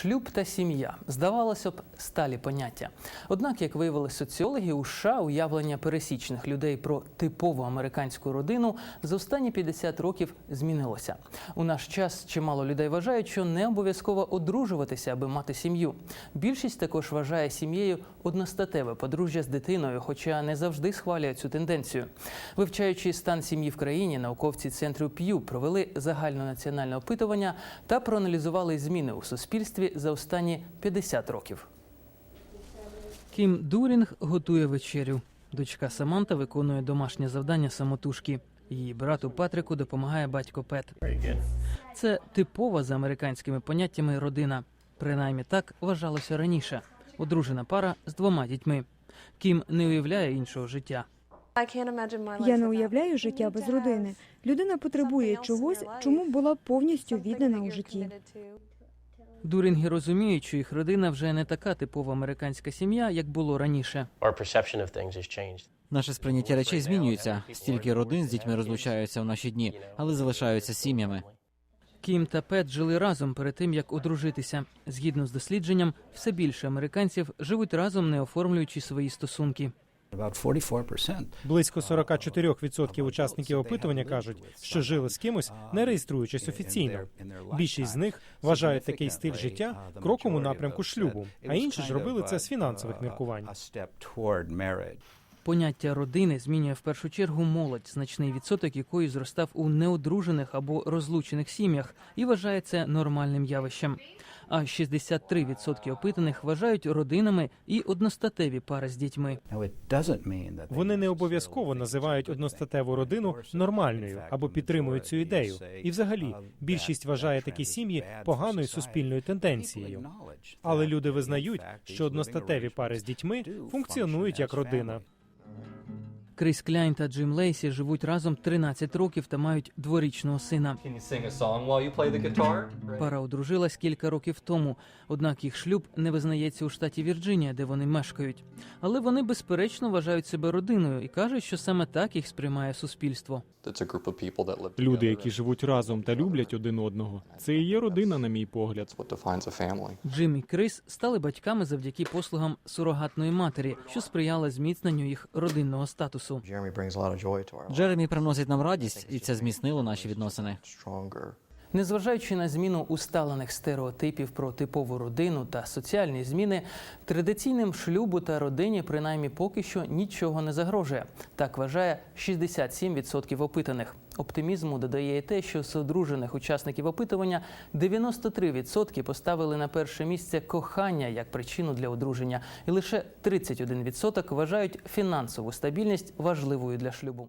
Шлюб та сім'я здавалося б сталі поняття. Однак, як виявили соціологи, у США уявлення пересічних людей про типову американську родину за останні 50 років змінилося. У наш час чимало людей вважають, що не обов'язково одружуватися, аби мати сім'ю. Більшість також вважає сім'єю одностатеве подружжя з дитиною, хоча не завжди схвалює цю тенденцію. Вивчаючи стан сім'ї в країні, науковці центру П'ю провели загальнонаціональне опитування та проаналізували зміни у суспільстві за останні 50 років. Кім Дурінг готує вечерю. Дочка Саманта виконує домашнє завдання самотужки. Її брату Патрику допомагає батько Пет. Це типова за американськими поняттями родина. Принаймні так вважалося раніше. Одружена пара з двома дітьми. Кім не уявляє іншого життя. Я не уявляю життя без родини. Людина потребує чогось, чому була повністю віддана у житті. Дурінги розуміють, що їх родина вже не така типова американська сім'я, як було раніше. Наше сприйняття речей змінюється. Стільки родин з дітьми розлучаються в наші дні, але залишаються сім'ями. Кім та Пет жили разом перед тим, як одружитися. Згідно з дослідженням, все більше американців живуть разом, не оформлюючи свої стосунки. About 44%. Близько 44% учасників опитування кажуть, що жили з кимось, не реєструючись офіційно. Більшість з них вважають такий стиль життя кроком у напрямку шлюбу, а інші ж робили це з фінансових міркувань. Поняття родини змінює в першу чергу молодь, значний відсоток якої зростав у неодружених або розлучених сім'ях і вважається нормальним явищем. А 63% опитаних вважають родинами і одностатеві пари з дітьми. Вони не обов'язково називають одностатеву родину нормальною або підтримують цю ідею. І, взагалі, більшість вважає такі сім'ї поганою суспільною тенденцією. Але люди визнають, що одностатеві пари з дітьми функціонують як родина. Кріс Кляйн та Джим Лейсі живуть разом 13 років та мають дворічного сина. Пара одружилась кілька років тому, однак їх шлюб не визнається у штаті Вірджинія, де вони мешкають. Але вони безперечно вважають себе родиною і кажуть, що саме так їх сприймає суспільство. Люди, які живуть разом та люблять один одного, це і є родина, на мій погляд. Джим і Крис стали батьками завдяки послугам сурогатної матері, що сприяла зміцненню їх родинного статусу. Lives. Джеремі приносить нам радість, і це зміцнило наші відносини. Незважаючи на зміну усталених стереотипів про типову родину та соціальні зміни, традиційним шлюбу та родині принаймні поки що нічого не загрожує. Так вважає 67% опитаних. Оптимізму додає і те, що з одружених учасників опитування 93% поставили на перше місце кохання як причину для одруження, і лише 31% вважають фінансову стабільність важливою для шлюбу.